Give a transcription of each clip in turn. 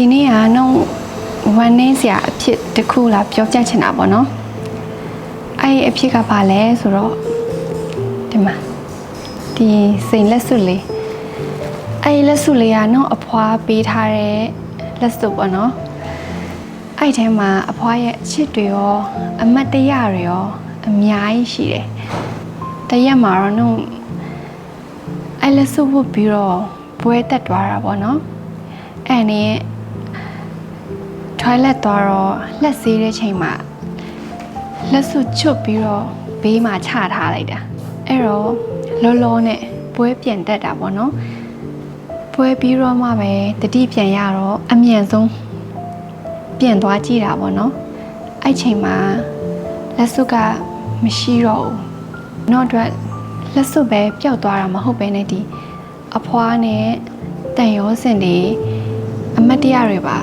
ဒီနေ့ကတော့ဝမ်းနေစရာအဖြစ်တစ်ခုလာပြောပြချင်တာပေါ့နော်အဲ့ဒီအဖြစ်ကဘာလဲဆိုတော့ဒီမှာဒီစိန်လက်စွပ်လေးအဲ့ဒီလက်စွပ်လေးကတော့အဖွားပေးထားတဲ့လက်စွပ်ပေါ့နော်အဲ့ဒီထဲမှာအဖွားရဲ့အချစ်တွေရောအမတ်တရတွေရောအများကြီးရှိတယ်တရက်မှာတော့တော့အဲ့လက်စွပ်ဝတ်ပြီးတော့ပွဲတက်သွားတာပေါ့နော်အဲ့နဲ့ toilet သွားတော့လက်ဆေးတဲ့ချိန်မှာလက်စွပ်ချွတ်ပြီးတော့ဘေးမှာချထားလိုက်တာအဲ့တော့လောလောနဲ့ပွဲပြန်တက်တာပေါ့နော်ပွဲပြီးတော့မှပဲတတိပြန်ရတော့အမြန်ဆုံးပြန်သွားကြည့်တာပေါ့နော်အဲ့ချိန်မှာလက်စွပ်ကမရှိတော့ဘူးနောက်အတွက်လက်စွပ်ပဲပျောက်သွားတာမဟုတ်ပဲနဲ့ဒီအဖွားနဲ့တန်ရောစင်တွေအမတ်တရတွေပါ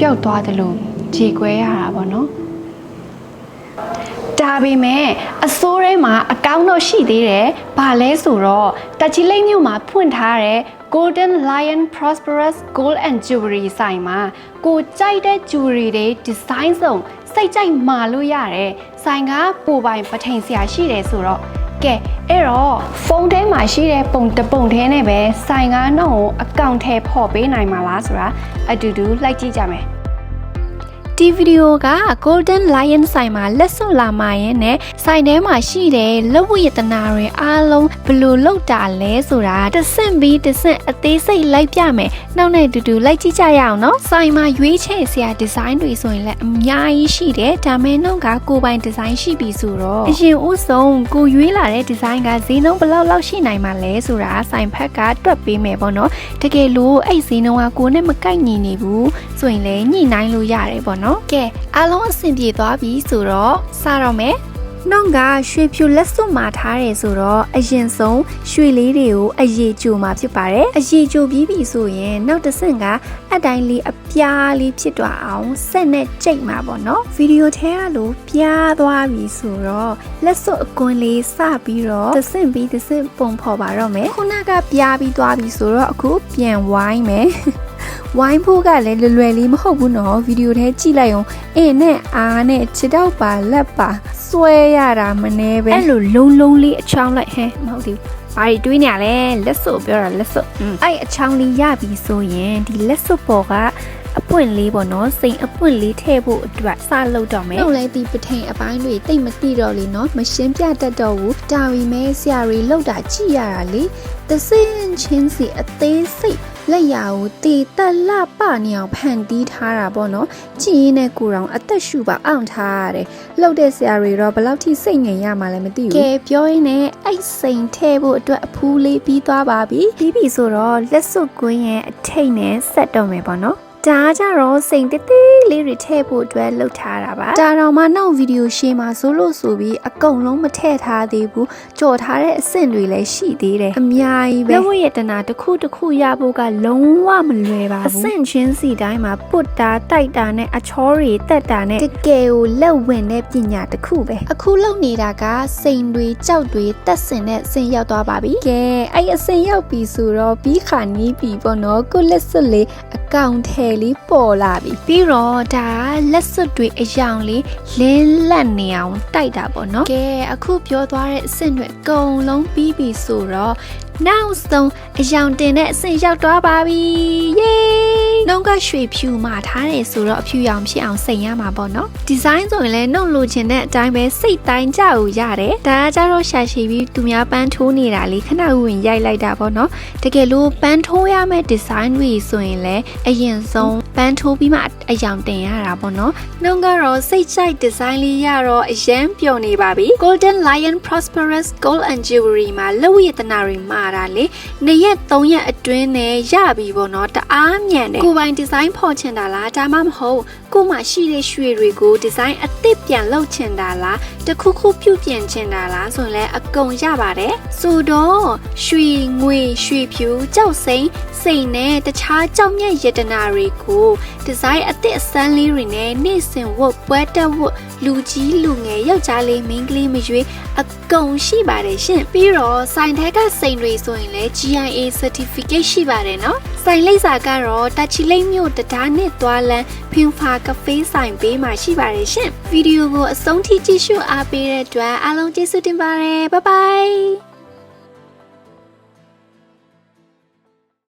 ပျောက်သွားတယ်လို့ခြေကွဲရတာပေါ့နော်ဒါပေမဲ့အစိုးရမှာအကောင့်တော့ရှိသေးတယ်။ဘာလဲဆိုတော့တချီလိတ်မြို့မှာဖွင့်ထားတဲ့ Golden Lion Prosperous Gold and Jewelry ဆိုင်မှာကိုကြိုက်တဲ့ jewelry တွေ design စုံစိတ်ကြိုက်မှာလို့ရတယ်။ဆိုင်ကပိုပိုင်ပထိန်ဆရာရှိတယ်ဆိုတော့ကဲအဲ့တော့ဖုန်းထဲမှာရှိတဲ့ပုံတစ်ပုံထဲနဲ့ပဲဆိုင်ကားနှုတ်ကိုအကောင့်ထဲဖော်ပေးနိုင်မှာလားဆိုတာအတူတူလိုက်ကြည့်ကြမယ် ဒီဗီဒီယိုက Golden Lion ဆိုင်မှာလက်စွပ်လာမရင်နဲ့ဆိုင်ထဲမှာရှိတဲ့လက်ဝတ်ရတနာတွေအားလုံးဘယ်လိုလုပ်တာလဲဆိုတာတစ်ဆင့်ပြီးတစ်ဆင့်အသေးစိတ်လိုက်ပြမယ်။နောက်နဲ့အတူတူလိုက်ကြည့်ကြရအောင်နော်။ဆိုင်မှာရွေးချယ်စရာဒီဇိုင်းတွေဆိုရင်လည်းအများကြီးရှိတယ်။ဒါမဲ့နှုတ်ကကိုယ်ပိုင်ဒီဇိုင်းရှိပြီဆိုတော့အရင်ဦးဆုံးကိုရွေးလာတဲ့ဒီဇိုင်းကဈေးနှုန်းဘယ်လောက်လောက်ရှိနိုင်မှာလဲဆိုတာဆိုင်ဖက်ကတွက်ပေးမယ်ပေါ့နော်။တကယ်လို့အဲ့ဈေးနှုန်းကကိုယ်နဲ့မကိုက်ညီနေဘူးဆိုရင်လည်းညှိနှိုင်းလို့ရတယ်ပေါ့နော်ကဲအားလုံးအဆင်ပြေသွားပြီဆိုတော့စတော့မယ်နှုံကရွှေဖြူလက်စွပ်မှာထားတယ်ဆိုတော့အရင်ဆုံးရွှေလေးတွေကိုအရေကြိုမှာဖြစ်ပါတယ်အရေကြိုပြီးပြီဆိုရင်နောက်တစ်ဆင့်ကအတိုင်းလေးအပြားလေးဖြစ်သွားအောင်ဆက်နဲ့ကြိတ်မှာပေါ့နော်ဗီဒီယိုထဲကလို့ပြားသွားပြီဆိုတော့လက်စွပ်အကွန်းလေးစပြီးတော့တစ်ဆင့်ပြီးတစ်ဆင့်ပုံဖော်ပါတော့မယ်ခုနကပြားပြီးသွားပြီဆိုတော့အခုပြန်ဝိုင်းမယ် ဝိုင်းဖို့ကလည်းလွယ်လွယ်လေးမဟုတ်ဘူးနော်ဗီဒီယိုထဲကြည့်လိုက်အောင်အင်းနဲ့အားနဲ့ခြေတော့ပါလက်ပါစွဲရတာမနှဲပဲအဲ့လိုလုံးလုံးလေးအချောင်းလိုက်ဟဲမဟုတ်သေးဘူးဘာတွေတွေးနေရလဲလက်စွပ်ပြောတာလက်စွပ်အဲ့အချောင်းလေးရပြီဆိုရင်ဒီလက်စွပ်ပေါ်ကအ ပွင့်လေးပေါ့နော်စိန်အပွင့်လေးထည့်ဖို့အတွက်စလုပ်တော့မယ်။ဟုတ်လဲဒီပထိန်အပိုင်းတွေတိတ်မတိတော့လေနော်မရှင်းပြတတ်တော့ဘူး။ဒါပေမဲ့ဆရာတွေလောက်တာကြည့်ရတာလေ။သစင်းချင်းစီအသေးစိတ်လက်ရာကိုတေတက်လပနေအောင်ဖန်တီးထားတာပေါ့နော်ကြည်ရင်နဲ့ကိုယ်တော်အသက်ရှူပါအောင်ထားရတယ်လှုပ်တဲ့ဆရာတွေတော့ဘယ်လောက်ထိစိတ်ငြိမ်ရမှာလဲမသိဘူးကဲပြောရင်းနဲ့အဲ့စိန်ထဲဖို့အတွက်အဖူးလေးပြီးသွားပါပြီပြီးပြီဆိုတော့လက်စွပ်ကွင်းရဲ့အထိတ်နဲ့ဆက်တော့မယ်ပေါ့နော် ဒါကြတော့စိန်တေးသေး လေးတွေထည့်ဖို့အတွက်လှုပ်ထားတာပါဒါတော့မှနောက်ဗီဒီယိုရှင်းမှာဆိုလို့ဆိုပြီးအကုန်လုံးမထည့်ထားသေးဘူးကြော်ထားတဲ့အဆင့်တွေလည်းရှိသေးတယ်အများကြီးပဲလက်ဝတ်ရတနာတစ်ခုတစ်ခုရဖို့ကလုံးဝမလွယ်ပါဘူးအဆင့်ချင်းစီတိုင်းမှာပုတ်တာတိုက်တာနဲ့အချောတွေတက်တာနဲ့တကယ်ကိုလက်ဝင်တဲ့ပညာတစ်ခုပဲအခုလုပ်နေတာကစိန်တွေကြောက်တွေတက်စင်တဲ့အဆင့်ရောက်သွားပါပြီကဲအဲ့အဆင့်ရောက်ပြီဆိုတော့ပြီးခါနီးပြီပေါ့နော်ကိုလက်စွပ်လေးအကောင့်ထဲလေးပေါ်လာပြီပြီးတော့ဒါလက်စွပ်တွေအယောင်လေးလင်းလက်နေအောင်တိုက်တာပေါ့နော်ကဲအခုပြောသွားတဲ့အဆင့်တွေအကုန်လုံးပြီးပြီဆိုတော့နောက်ဆုံးအယောင်တင်တဲ့အဆင့်ရောက်သွားပါပြီယေးနှုတ်ကရွှေဖြူမှာထားတယ်ဆိုတော့အဖြူရောင်ဖြစ်အောင်စိန်ရမှာပေါ့နော်ဒီဇိုင်းဆိုရင်လည်းနှုတ်လိုချင်တဲ့အတိုင်းပဲစိတ်တိုင်းကြကိုရတယ်ဒါကကြတော့ရှာရှည်ပြီးသူများပန်းထိုးနေတာလေခဏဝင်ရိုက်လိုက်တာပေါ့နော်တကယ်လို့ပန်းထိုးရမယ့်ဒီဇိုင်းတွေဆိုရင်လည်းအရင်ဆုံးပန်းထိုးပြီးမှအယောင်တင်ရတာပေါ့နော်နှုတ်ကတော့စိတ်ကြိုက်ဒီဇိုင်းလေးရတော့အရန်ပျော်နေပါပြီ Golden Lion Prosperous Gold and Jewelry မှာလက်ဝတ်ရတနာတွေမှာတာလေနှစ်ရက်သုံးရက်အတွင်းနဲ့ရပြီပေါ့နော်တအားမြန်တယ်ကိုယ်ပိုင်ဒီဇိုင်းဖော်ချင်တာလားဒါမှမဟုတ် ကို့မှာရှိတဲ့ရွှေတွေကိုဒီဇိုင်းအသစ်ပြန်လုပ်ချင်တာလားတခုခုပြုပြင်ချင်တာလားဆိုရင်လည်းအကုန်ရပါတယ်ဆိုတော့ရွှေငွေရွှေဖြူကြောက်စိမ့်စိန်နဲ့တခြားကြောက်မြတ်ရတနာတွေကိုဒီဇိုင်းအသစ်အစမ်းလေးတွေနဲ့နေ့စဉ်ဝတ်ပွဲတက်ဝတ်လူကြီးလူငယ်ယောက်ျားလေးမိန်းကလေးမရွေးအကုန်ရှိပါတယ်ရှင်ပြီးတော့ဆိုင်ထက်ကစိန်တွေဆိုရင်လည်း GIA certificate ရှိပါတယ်နော် ဆိုင်လိပ်စာကတော့တာချီလိတ်မြို့တံတားနဲ့သွားလမ်းဖင်ဖာကဖေးဆိုင်ဘေးမှာရှိပါတယ်ရှင်ဗီဒီယိုကိုအဆုံးထိကြည့်ရှုအားပေးတဲ့အတွက်အားလုံးကျေးဇူးတင်ပါတယ်ဘိုင်ဘိုင်